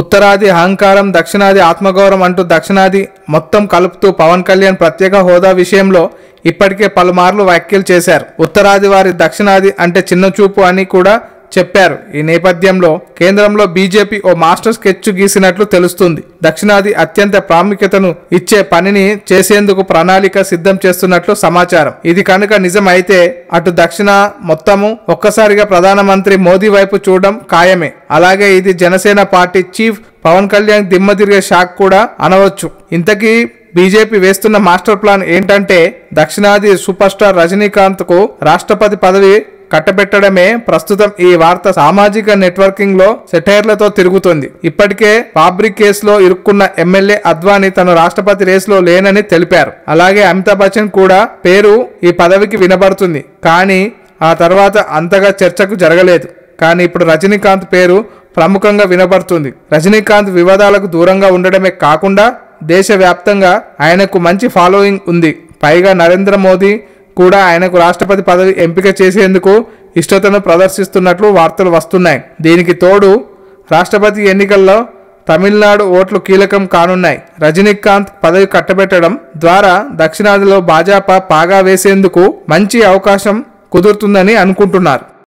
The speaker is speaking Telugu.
ఉత్తరాది అహంకారం దక్షిణాది ఆత్మగౌరవం అంటూ దక్షిణాది మొత్తం కలుపుతూ పవన్ కళ్యాణ్ ప్రత్యేక హోదా విషయంలో ఇప్పటికే పలుమార్లు వ్యాఖ్యలు చేశారు. ఉత్తరాది వారి దక్షిణాది అంటే చిన్న చూపు అని కూడా చెప్పారు. ఈ నేపథ్యంలో కేంద్రంలో బీజేపీ ఓ మాస్టర్ స్కెచ్ గీసినట్లు తెలుస్తుంది. దక్షిణాది అత్యంత ప్రాముఖ్యతను ఇచ్చే పనిని చేసేందుకు ప్రణాళిక సిద్ధం చేస్తున్నట్లు సమాచారం. ఇది కనుక నిజమైతే అటు దక్షిణ మొత్తము ఒక్కసారిగా ప్రధానమంత్రి మోదీ వైపు చూడడం ఖాయమే. అలాగే ఇది జనసేన పార్టీ చీఫ్ పవన్ కళ్యాణ్ దిమ్మ తిరిగే షాక్ కూడా అనవచ్చు. ఇంతకీ బీజేపీ వేస్తున్న మాస్టర్ ప్లాన్ ఏంటంటే దక్షిణాది సూపర్ స్టార్ రజనీకాంత్కు రాష్ట్రపతి పదవి కట్టబెట్టడమే ప్రస్తుతం ఈ వార్త సామాజిక నెట్వర్కింగ్లో సెటైర్లతో తిరుగుతుంది. ఇప్పటికే ఫాబ్రిక్ కేసులో ఇరుక్కున్న ఎమ్మెల్యే అద్వానీ తను రాష్ట్రపతి రేసులో లేనని తెలిపారు. అలాగే అమితాబ్ బచ్చన్ కూడా పేరు ఈ పదవికి వినబడుతుంది. కానీ ఆ తర్వాత అంతగా చర్చకు జరగలేదు. కానీ ఇప్పుడు రజనీకాంత్ పేరు ప్రముఖంగా వినబడుతుంది. రజనీకాంత్ వివాదాలకు దూరంగా ఉండడమే కాకుండా దేశవ్యాప్తంగా ఆయనకు మంచి ఫాలోయింగ్ ఉంది. పైగా నరేంద్ర మోదీ కూడా ఆయనకు రాష్ట్రపతి పదవి ఎంపిక చేసేందుకు ఇష్టతను ప్రదర్శిస్తున్నట్లు వార్తలు వస్తున్నాయి. దీనికి తోడు రాష్ట్రపతి ఎన్నికల్లో తమిళనాడు ఓట్లు కీలకం కానున్నాయి. రజనీకాంత్ పదవి కట్టబెట్టడం ద్వారా దక్షిణాదిలో భాజపా పాగా వేసేందుకు మంచి అవకాశం కుదురుతుందని అనుకుంటున్నారు.